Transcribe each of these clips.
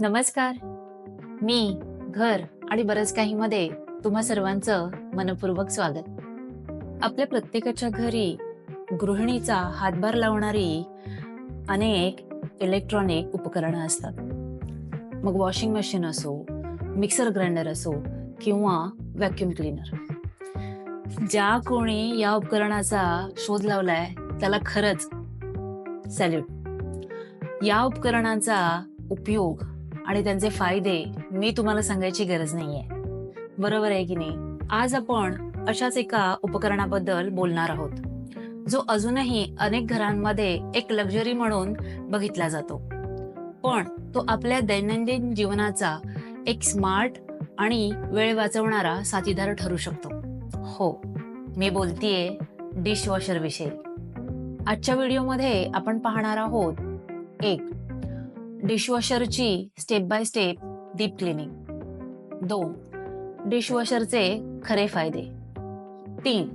नमस्कार. मी घर आणि बरंच काही मध्ये तुम्हा सर्वांचं मनपूर्वक स्वागत. आपल्या प्रत्येकाच्या घरी गृहिणीचा हातभार लावणारी अनेक इलेक्ट्रॉनिक उपकरणं असतात. मग वॉशिंग मशीन असो मिक्सर ग्राइंडर असो किंवा व्हॅक्युम क्लीनर ज्या कोणी या उपकरणाचा शोध लावलाय त्याला खरंच सॅल्यूट या उपकरणांचा उपयोग आणि त्यांचे फायदे मी तुम्हाला सांगायची गरज नाहीये. बरोबर आहे की नाही? आज आपण अशाच एका उपकरणाबद्दल बोलणार आहोत जो अजूनही अनेक घरांमध्ये एक लक्झरी म्हणून बघितला जातो. पण तो आपल्या दैनंदिन जीवनाचा एक स्मार्ट आणि वेळ वाचवणारा साथीदार ठरू शकतो. हो मी बोलतीये डिशवॉशर विषयी. आजच्या व्हिडिओमध्ये आपण पाहणार आहोत एक डिशवॉशरची step by step deep cleaning. दोन डिशवॉशरचे खरे फायदे. तीन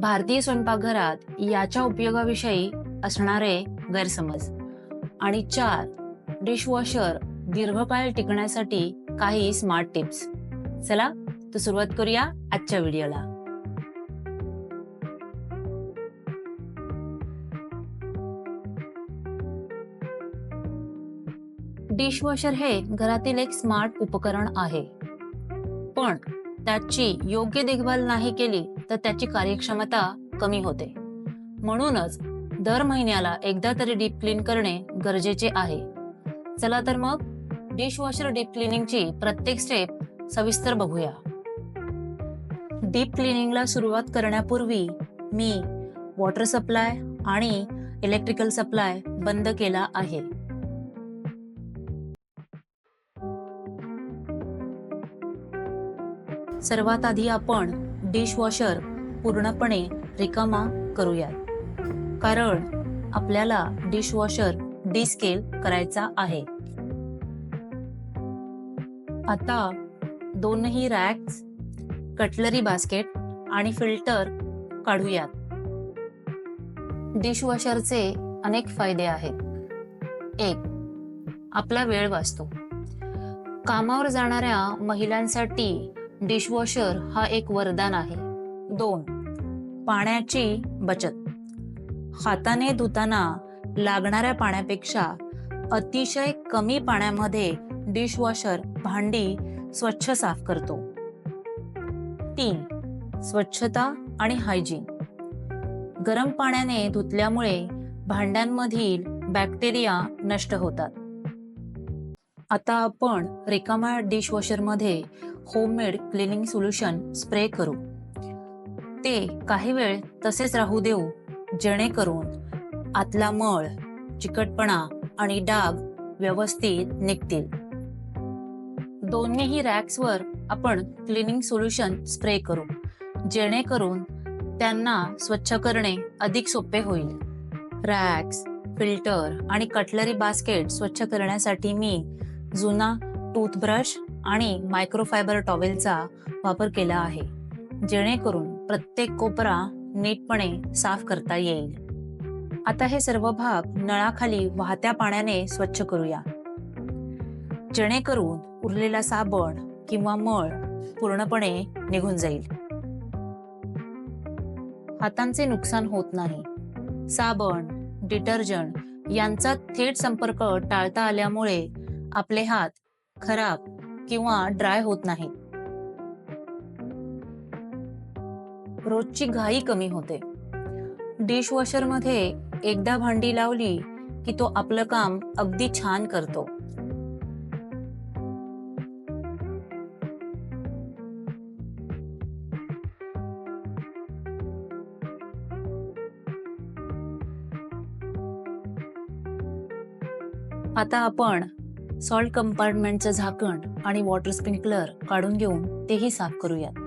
भारतीय स्वयंपाकघरात याच्या उपयोगाविषयी असणारे गैरसमज. आणि चार डिशवॉशर दीर्घकाळ टिकण्यासाठी काही स्मार्ट टिप्स. चला तर सुरुवात करूया आजच्या व्हिडिओला. डिशवॉशर हे घरातील एक स्मार्ट उपकरण आहे. पण त्याची योग्य देखभाल नाही केली तर त्याची कार्यक्षमता कमी होते. म्हणूनच दर महिन्याला एकदा तरी डीप क्लीन करणे गरजेचे आहे. चला तर मग डिशवॉशर डीप क्लिनिंगची प्रत्येक स्टेप सविस्तर बघूया. डीप क्लिनिंगला सुरुवात करण्यापूर्वी मी वॉटर सप्लाय आणि इलेक्ट्रिकल सप्लाय बंद केला आहे. सर्वात आधी आपण डिशवॉशर पूर्णपणे रिकामा करूयात. कारण आपल्याला डिशवॉशर डिस्केल करायचा आहे. आता दोनही रॅक्स कटलरी बास्केट आणि फिल्टर काढूयात. डिशवॉशरचे अनेक फायदे आहेत. एक आपला वेळ वाचतो. कामावर जाणाऱ्या महिलांसाठी डिशवॉशर हा एक वरदान आहे. दोन पाण्याची बचत. हाताने धुताना लागणाऱ्या पाण्यापेक्षा अतिशय कमी पाण्यामध्ये डिशवॉशर भांडी स्वच्छ साफ करतो. तीन स्वच्छता आणि हायजीन गरम पाण्याने धुतल्यामुळे भांड्यांमधील बॅक्टेरिया नष्ट होतात. आता आपण रिकामा डिशवॉशरमध्ये होममेड क्लिनिंग सोल्युशन स्प्रे करू. ते काही वेळ तसेच राहू देऊ जेणेकरून आतला मळ चिकटपणा आणि डाग व्यवस्थित निघतील. दोन्हीही रॅक्सवर आपण क्लिनिंग सोल्युशन स्प्रे करू जेणेकरून त्यांना स्वच्छ करणे अधिक सोपे होईल. रॅक्स फिल्टर आणि कटलरी बास्केट स्वच्छ करण्यासाठी मी जुना टूथब्रश आणि मायक्रोफायबर टॉवेलचा वापर केला आहे जेणेकरून प्रत्येक कोपरा नीटपणे साफ करता येईल. आता हे सर्व भाग नळाखाली वाहत्या पाण्याने स्वच्छ करूया. जेणेकरून उरलेला साबण किंवा मळ पूर्णपणे निघून जाईल. हातांचे नुकसान होत नाही. साबण डिटर्जंट यांचा थेट संपर्क टाळता आल्यामुळे आपले हात खराब किंवा ड्राय होत नाही रोजची घाई कमी होते. डिशवॉशरमध्ये एकदा भांडी लावली की तो आपलं काम अगदी छान करतो. आता आपण सॉल्ट कंपार्टमेंटचं झाकण आणि वॉटर स्प्रिंकलर काढून घेऊन तेही साफ करूयात.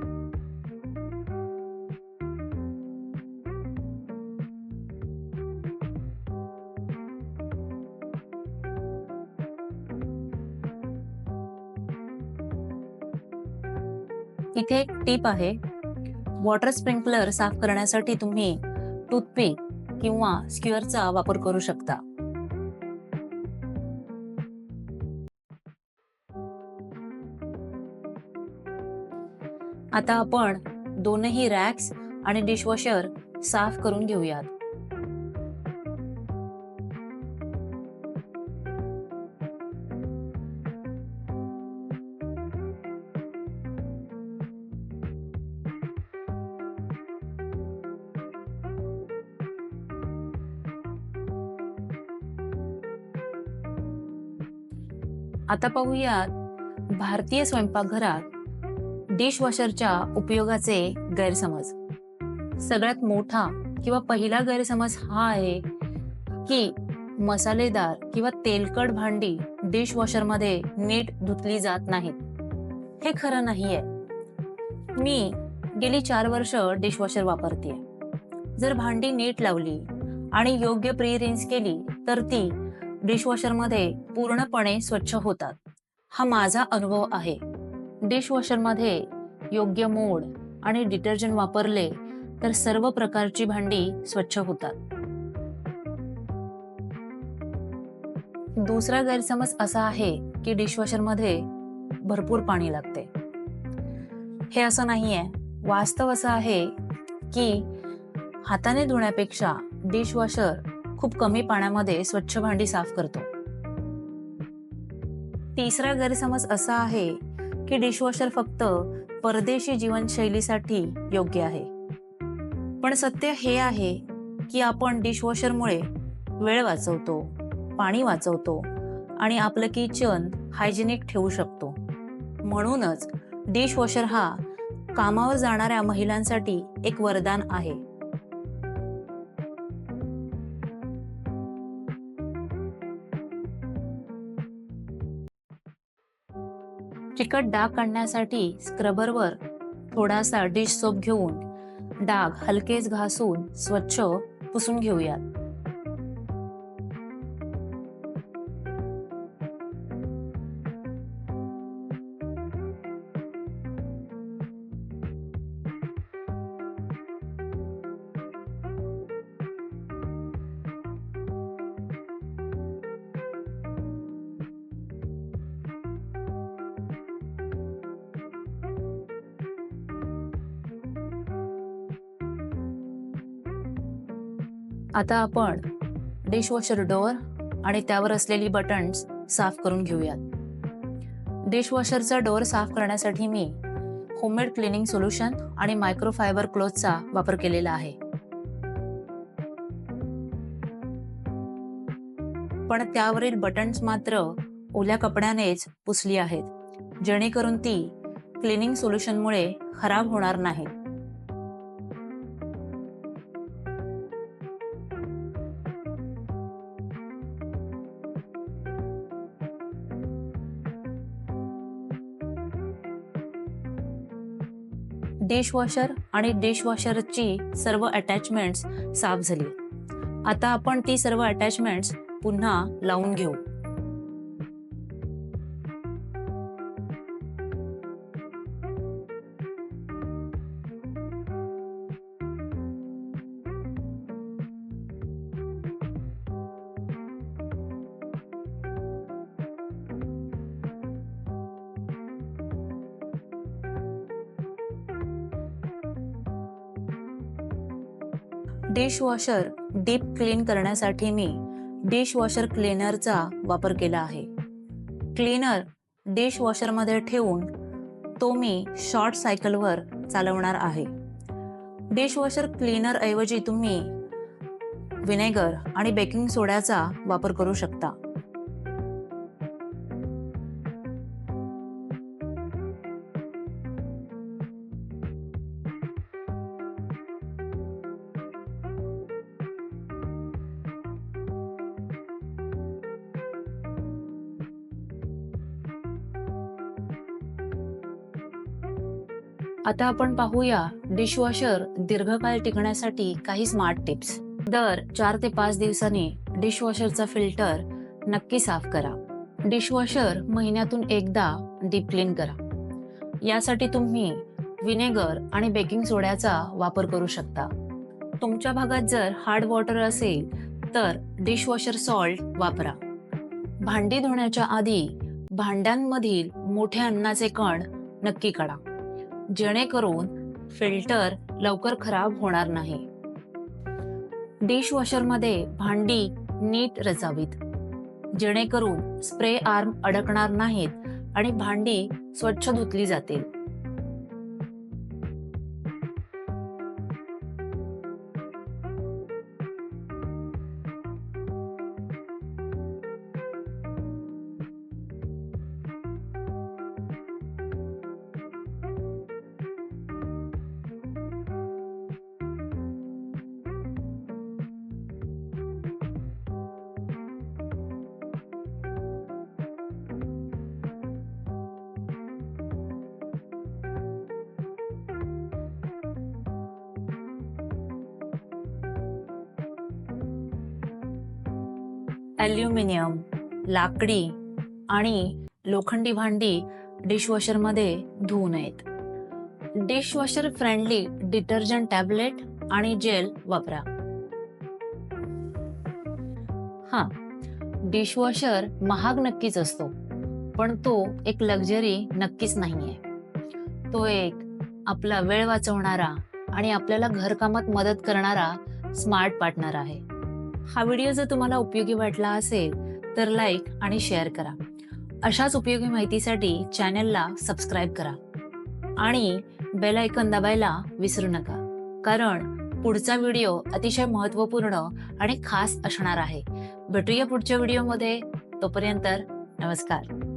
इथे एक टीप आहे. वॉटर स्प्रिंकलर साफ करण्यासाठी तुम्ही टूथपिक किंवा स्क्युअरचा वापर करू शकता. आता आपण दोनही रॅक्स आणि डिशवॉशर साफ करून घेऊयात. आता पाहूयात भारतीय स्वयंपाकघरात डिशवॉशरच्या उपयोगाचे गैरसमज. सगळ्यात मोठा किंवा पहिला गैरसमज हा आहे की मसालेदार किंवा तेलकट भांडी डिशवॉशरमध्ये नीट धुतली जात नाहीत. हे खरं नाही आहे मी गेली चार वर्ष डिशवॉशर वापरते जर भांडी नीट लावली आणि योग्य प्री रिन्स केली तर ती डिशवॉशरमध्ये पूर्णपणे स्वच्छ होतात. हा माझा अनुभव आहे. डिशवॉशरमध्ये योग्य मोड आणि डिटर्जंट वापरले तर सर्व प्रकारची भांडी स्वच्छ होतात. दुसरा गैरसमज असा आहे की डिशवॉशरमध्ये भरपूर पाणी लागते. हे असं नाहीये. वास्तव असं आहे की हाताने धुण्यापेक्षा डिशवॉशर खूप कमी पाण्यामध्ये स्वच्छ भांडी साफ करतो. तिसरा गैरसमज असा आहे की डिशवॉशर फक्त परदेशी जीवनशैलीसाठी योग्य आहे. पण सत्य हे आहे की आपण डिशवॉशरमुळे वेळ वाचवतो पाणी वाचवतो आणि आपलं किचन हायजेनिक ठेवू शकतो. म्हणूनच डिशवॉशर हा कामावर जाणाऱ्या महिलांसाठी एक वरदान आहे. चिकट डाग काढण्यासाठी स्क्रबरवर थोडासा डिश सोप घेऊन डाग हलकेच घासून स्वच्छ पुसून घेऊयात. आता आपण डिशवॉशर डोअर आणि त्यावर असलेली बटन्स साफ करून घेऊयात. डिशवॉशरचा डोअर साफ करण्यासाठी मी होममेड क्लिनिंग सोल्युशन आणि मायक्रोफायबर क्लोथचा वापर केलेला आहे. पण त्यावरील बटन्स मात्र ओल्या कपड्यानेच पुसली आहेत जेणेकरून ती क्लिनिंग सोल्युशनमुळे खराब होणार नाहीत. डिशवॉशर आणि डिशवॉशरची सर्व अटॅचमेंट्स साफ झाली. आता आपण ती सर्व अटॅचमेंट्स पुन्हा लावून घेऊ. डिशवॉशर डीप क्लीन करण्यासाठी मी डिशवॉशर क्लीनरचा वापर केला आहे. क्लीनर डिशवॉशरमध्ये ठेवून तो मी शॉर्ट सायकलवर चालवणार आहे. डिशवॉशर क्लीनरऐवजी तुम्ही विनेगर आणि बेकिंग सोड्याचा वापर करू शकता. आता आपण पाहूया डिशवॉशर दीर्घकाळ टिकण्यासाठी काही स्मार्ट टिप्स. दर चार ते पाच दिवसांनी डिशवॉशरचा फिल्टर नक्की साफ करा. डिशवॉशर महिन्यातून एकदा डीप क्लीन करा. यासाठी तुम्ही विनेगर आणि बेकिंग सोड्याचा वापर करू शकता. तुमच्या भागात जर हार्ड वॉटर असेल तर डिशवॉशर सॉल्ट वापरा. भांडी धुण्याच्या आधी भांड्यांमधील मोठे अन्नाचे कण नक्की काढा जेणेकरून फिल्टर लवकर खराब होणार नाही. डिशवॉशरमध्ये भांडी नीट रचावीत. जेणेकरून स्प्रे आर्म अडकणार नाहीत आणि भांडी स्वच्छ धुतली जातील. ॲल्युमिनियम लाकडी आणि लोखंडी भांडी डिशवॉशरमध्ये धुवू नयेत डिशवॉशर फ्रेंडली डिटर्जंट टॅबलेट आणि जेल वापरा. हा डिशवॉशर महाग नक्कीच असतो पण तो एक लक्झरी नक्कीच नाहीये. तो एक आपला वेळ वाचवणारा आणि आपल्याला घरकामात मदत करणारा स्मार्ट पार्टनर आहे. हा व्हिडिओ जर तुम्हाला उपयोगी वाटला असेल तर लाईक आणि शेअर करा. अशाच उपयोगी माहितीसाठी चॅनलला सबस्क्राईब करा. आणि बेल ऐकन दाबायला विसरू नका. कारण पुढचा व्हिडिओ अतिशय महत्त्वपूर्ण आणि खास असणार आहे. भेटूया पुढच्या व्हिडिओमध्ये. तोपर्यंत नमस्कार.